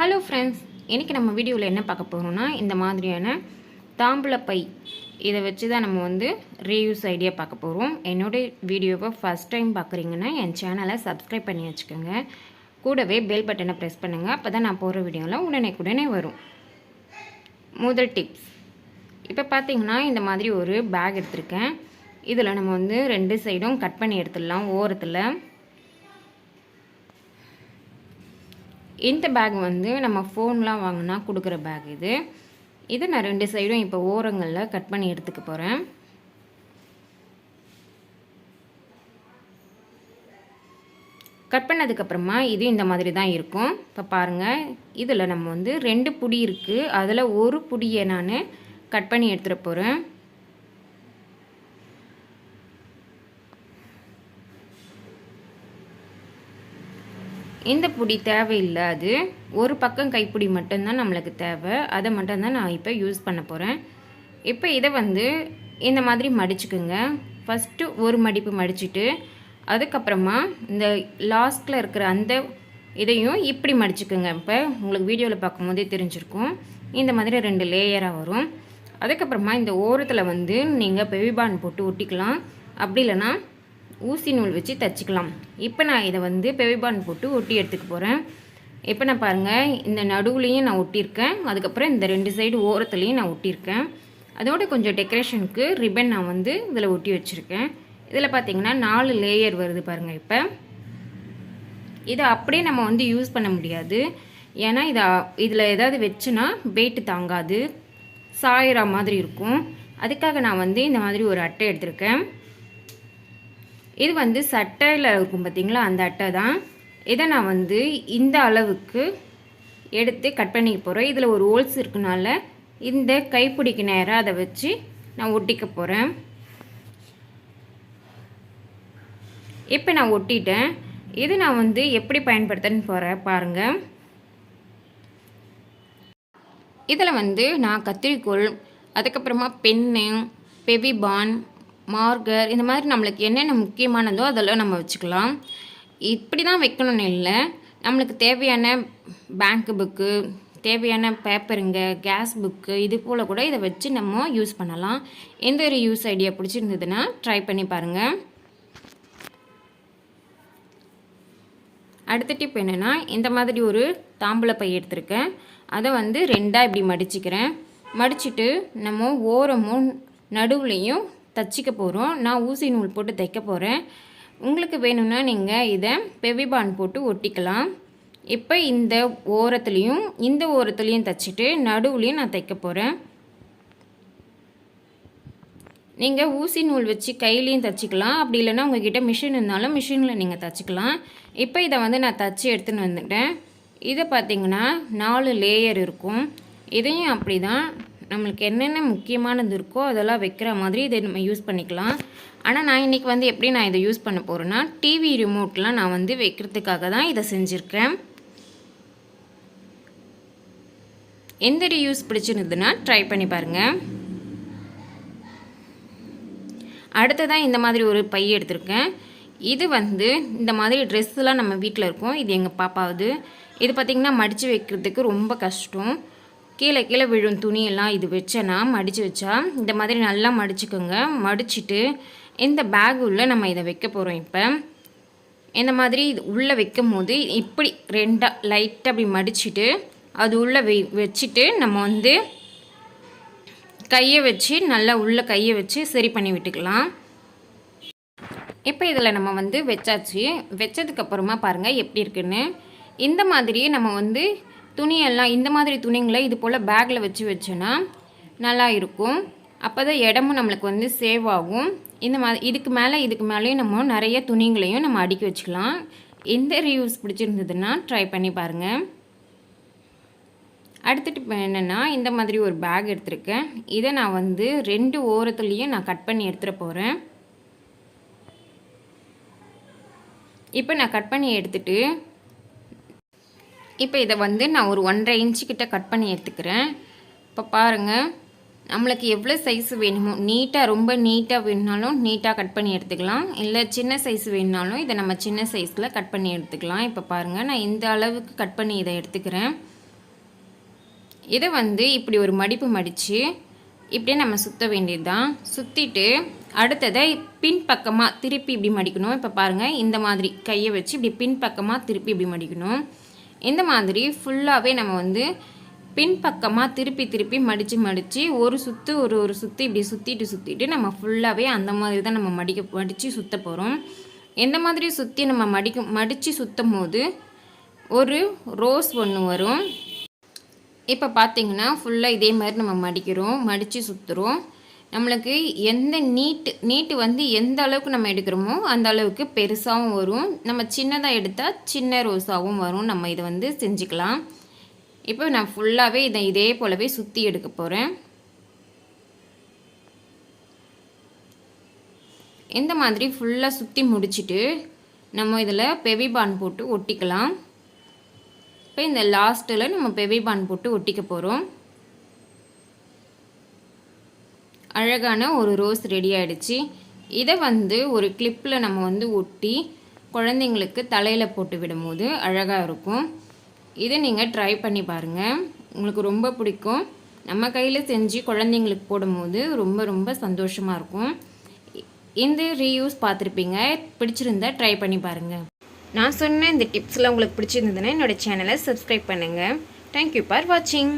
Hello friends இன்றைக்கி நம்ம வீடியோவில் என்ன பார்க்க போகிறோம்னா இந்த மாதிரியான தாம்பூலப்பை இதை வச்சு தான் நம்ம வந்து ரீயூஸ் ஐடியா பார்க்க போகிறோம் என்னுடைய வீடியோவை ஃபஸ்ட் டைம் பார்க்குறீங்கன்னா என் சேனலை சப்ஸ்கிரைப் பண்ணி வச்சுக்கோங்க. கூடவே பெல் பட்டனை ப்ரெஸ் பண்ணுங்கள் அப்போ தான் நான் போகிற வீடியோலாம் உடனே உடனே வரும். முதல் டிப்ஸ் இப்போ பார்த்தீங்கன்னா இந்த மாதிரி ஒரு பேக் எடுத்திருக்கேன். இதில் நம்ம வந்து ரெண்டு சைடும் கட் பண்ணி எடுத்துடலாம். ஓரத்தில் இந்த பேக் வந்து நம்ம ஃபோன்லாம் வாங்கினா கொடுக்குற பேக் இது. இதை நான் ரெண்டு சைடும் இப்போ ஓரங்களில் கட் பண்ணி எடுத்துக்க போகிறேன் கட் பண்ணதுக்கப்புறமா இது இந்த மாதிரி தான் இருக்கும். இப்போ பாருங்கள் இதில் நம்ம வந்து ரெண்டு புடி இருக்குது அதில் ஒரு புடியை நான் கட் பண்ணி எடுத்துகிட்டு போகிறேன் இந்த புடி தேவையில்லை அது ஒரு பக்கம் கைப்பிடி மட்டும்தான் நம்மளுக்கு தேவை. அதை மட்டும்தான் நான் இப்போ யூஸ் பண்ண போகிறேன் இப்போ இதை வந்து இந்த மாதிரி மடிச்சுக்குங்க. ஃபஸ்ட்டு ஒரு மடிப்பு மடிச்சுட்டு அதுக்கப்புறமா இந்த லாஸ்ட்டில் இருக்கிற அந்த இதையும் இப்படி மடிச்சுக்குங்க. இப்போ உங்களுக்கு வீடியோவில் பார்க்கும்போதே தெரிஞ்சிருக்கும். இந்த மாதிரி ரெண்டு லேயராக வரும். அதுக்கப்புறமா இந்த ஓரத்தில் வந்து நீங்கள் பெவிபான் போட்டு ஒட்டிக்கலாம். அப்படி இல்லைன்னா ஊசி நூல் வச்சு தைச்சிக்கலாம். இப்போ நான் இதை வந்து பெவிபான் போட்டு ஒட்டி எடுத்துக்க போகிறேன் இப்போ நான் பாருங்கள் இந்த நடுவுலையும் நான் ஒட்டியிருக்கேன். அதுக்கப்புறம் இந்த ரெண்டு சைடு ஓரத்துலேயும் நான் ஒட்டியிருக்கேன். அதோட கொஞ்சம் டெக்கரேஷனுக்கு ரிப்பன் நான் வந்து இதில் ஒட்டி வச்சுருக்கேன். இதில் பார்த்தீங்கன்னா நாலு லேயர் வருது பாருங்கள் இப்போ. இதை அப்படியே நம்ம வந்து யூஸ் பண்ண முடியாது. ஏன்னா இதை இதில் ஏதாவது வச்சுன்னா வெயிட்டு தாங்காது. சாயிற மாதிரி இருக்கும். அதுக்காக நான் வந்து இந்த மாதிரி ஒரு அட்டை எடுத்திருக்கேன். இது வந்து சட்டையில் இருக்கும் பார்த்திங்களா அந்த அட்டை தான். இதை நான் வந்து இந்த அளவுக்கு எடுத்து கட் பண்ணிக்க போகிறேன் இதில் ஒரு ஹோல்ஸ் இருக்கனால இந்த கைப்பிடிக்கு நேராக அதை வச்சு நான் ஒட்டிக்க போகிறேன் இப்போ நான் ஒட்டிட்டேன். இது நான் வந்து எப்படி பயன்படுத்தன்னு போகிறேன் பாருங்கள் இதில் வந்து நான் கத்திரிக்கோள் அதுக்கப்புறமா பென்னு பெவிபான் மார்கர் இந்த மாதிரி நம்மளுக்கு என்னென்ன முக்கியமானதோ அதெல்லாம் நம்ம வச்சுக்கலாம். இப்படி தான் வைக்கணும்னு இல்லை. நம்மளுக்கு தேவையான பேங்க் புக்கு தேவையான பேப்பருங்க கேஸ் புக்கு இது போல் கூட இதை வச்சு நம்ம யூஸ் பண்ணலாம். எந்த ஒரு யூஸ் ஐடியா பிடிச்சிருந்ததுன்னா ட்ரை பண்ணி பாருங்கள் அடுத்த டிப் என்னென்னா இந்த மாதிரி ஒரு தாம்பூல பை எடுத்திருக்கேன். அதை வந்து ரெண்டாக இப்படி மடிச்சுக்கிறேன். மடிச்சுட்டு நம்ம ஓரமும் நடுவுலையும் தச்சிக்க போகிறோம் நான் ஊசி நூல் போட்டு தைக்க போகிறேன் உங்களுக்கு வேணும்னா நீங்கள் இதை பெவிபான் போட்டு ஒட்டிக்கலாம். இப்போ இந்த ஓரத்துலேயும் இந்த ஓரத்துலேயும் தைச்சிட்டு நடுவுலையும் நான் தைக்க போகிறேன் நீங்கள் ஊசி நூல் வச்சு கையிலையும் தைச்சிக்கலாம். அப்படி இல்லைன்னா உங்ககிட்ட மிஷின் இருந்தாலும் மிஷினில் நீங்கள் தைச்சிக்கலாம். இப்போ இதை வந்து நான் தைச்சி எடுத்துன்னு வந்துட்டேன். இதை பார்த்தீங்கன்னா நாலு லேயர் இருக்கும். இதையும் அப்படி தான் நம்மளுக்கு என்னென்ன முக்கியமானது இருக்கோ அதெல்லாம் வைக்கிற மாதிரி இதை நம்ம யூஸ் பண்ணிக்கலாம். ஆனால் நான் இன்றைக்கி வந்து எப்படி நான் இதை யூஸ் பண்ண போகிறேன்னா டிவி ரிமோட்லாம் நான் வந்து வைக்கிறதுக்காக தான் இதை செஞ்சுருக்கேன். எந்த ரியூஸ் பிடிச்சிருந்ததுன்னா ட்ரை பண்ணி பாருங்கள் அடுத்ததான் இந்த மாதிரி ஒரு பை எடுத்திருக்கேன். இது வந்து இந்த மாதிரி ட்ரெஸ்ஸெலாம் நம்ம வீட்டில் இருக்கும். இது எங்கள் பாப்பாவது. இது பார்த்திங்கன்னா மடித்து வைக்கிறதுக்கு ரொம்ப கஷ்டம். கீழே கீழே விழும் துணியெல்லாம் இது வச்சேன்னா மடித்து வச்சா இந்த மாதிரி நல்லா மடிச்சுக்கோங்க. மடிச்சுட்டு இந்த பேக் உள்ளே நம்ம இதை வைக்க போகிறோம் இப்போ. இந்த மாதிரி இது உள்ளே வைக்கும் போது இப்படி ரெண்டாக லைட்டாக அப்படி மடிச்சுட்டு அது உள்ளே வை வச்சுட்டு நம்ம வந்து கையை வச்சு நல்லா உள்ளே கையை வச்சு சரி பண்ணி விட்டுக்கலாம். இப்போ இதில் நம்ம வந்து வச்சாச்சு. வச்சதுக்கப்புறமா பாருங்கள் எப்படி இருக்குன்னு. இந்த மாதிரியே நம்ம வந்து துணியெல்லாம் இந்த மாதிரி துணிங்களை இது போல் பேக்கில் வச்சு வச்சோன்னா நல்லா இருக்கும். அப்போ தான் இடமும் நம்மளுக்கு வந்து சேவ் ஆகும். இந்த மாதிரி இதுக்கு மேலே இதுக்கு மேலேயும் நம்ம நிறைய துணிங்களையும் நம்ம அடுக்கி வச்சுக்கலாம். எந்த ரிவ்யூஸ் பிடிச்சிருந்ததுன்னா ட்ரை பண்ணி பாருங்கள் அடுத்துட்டு இப்போ என்னென்னா இந்த மாதிரி ஒரு பேக் எடுத்திருக்கேன். இதை நான் வந்து ரெண்டு ஓரத்துலேயும் நான் கட் பண்ணி எடுத்துகிட்டு போகிறேன் இப்போ நான் கட் பண்ணி எடுத்துகிட்டு இப்போ இதை வந்து நான் ஒரு ஒன்றரை இன்ச்சு கிட்ட கட் பண்ணி எடுத்துக்கிறேன். இப்போ பாருங்கள் நம்மளுக்கு எவ்வளோ சைஸ் வேணுமோ நீட்டாக ரொம்ப நீட்டாக வேணுனாலும் நீட்டாக கட் பண்ணி எடுத்துக்கலாம். இல்லை சின்ன சைஸ் வேணுனாலும் இதை நம்ம சின்ன சைஸில் கட் பண்ணி எடுத்துக்கலாம். இப்போ பாருங்கள் நான் இந்த அளவுக்கு கட் பண்ணி இதை எடுத்துக்கிறேன். இதை வந்து இப்படி ஒரு மடிப்பு மடித்து இப்படியே நம்ம சுற்ற வேண்டியது தான் சுற்றிட்டு அடுத்ததை பின்பக்கமாக திருப்பி இப்படி மடிக்கணும். இப்போ பாருங்கள் இந்த மாதிரி கையை வச்சு இப்படி பின்பக்கமாக திருப்பி இப்படி மடிக்கணும். இந்த மாதிரி ஃபுல்லாகவே நம்ம வந்து பின்பக்கமாக திருப்பி திருப்பி மடித்து மடித்து ஒரு சுற்று ஒரு ஒரு சுற்றி இப்படி சுற்றிட்டு சுற்றிட்டு நம்ம ஃபுல்லாகவே அந்த மாதிரி தான் நம்ம மடிக்க மடித்து சுற்ற போகிறோம் எந்த மாதிரி சுற்றி நம்ம மடிக்க மடித்து சுற்றும் போது ஒரு ரோஸ் ஒன்று வரும். இப்போ பார்த்திங்கன்னா ஃபுல்லாக இதே மாதிரி நம்ம மடிக்கிறோம் மடித்து சுற்றுறோம் நம்மளுக்கு எந்த நீட்டு நீட்டு வந்து எந்த அளவுக்கு நம்ம எடுக்கிறோமோ அந்த அளவுக்கு பெருசாகவும் வரும். நம்ம சின்னதாக எடுத்தால் சின்ன ரோஸாகவும் வரும். நம்ம இதை வந்து செஞ்சுக்கலாம். இப்போ நான் ஃபுல்லாகவே இதை இதே போலவே சுற்றி எடுக்க போகிறேன் இந்த மாதிரி ஃபுல்லாக சுற்றி முடிச்சுட்டு நம்ம இதில் பெவிபான் போட்டு ஒட்டிக்கலாம். இப்போ இந்த லாஸ்ட்டில் நம்ம பெவிபான் போட்டு ஒட்டிக்க போகிறோம் அழகான ஒரு ரோஸ் ரெடி ஆகிடுச்சு இதை வந்து ஒரு கிளிப்பில் நம்ம வந்து ஒட்டி குழந்தைங்களுக்கு தலையில் போட்டு விடும்போது அழகாக இருக்கும். இதை நீங்கள் ட்ரை பண்ணி பாருங்கள் உங்களுக்கு ரொம்ப பிடிக்கும். நம்ம கையில் செஞ்சு குழந்தைங்களுக்கு போடும்போது ரொம்ப ரொம்ப சந்தோஷமாக இருக்கும். இந்த ரீயூஸ் பார்த்துருப்பீங்க. பிடிச்சிருந்தா ட்ரை பண்ணி பாருங்கள் நான் சொன்ன இந்த டிப்ஸ்லாம் உங்களுக்கு பிடிச்சிருந்ததுன்னா என்னோடய சேனலை சப்ஸ்கிரைப் பண்ணுங்கள் தேங்க்யூ ஃபார் வாட்சிங்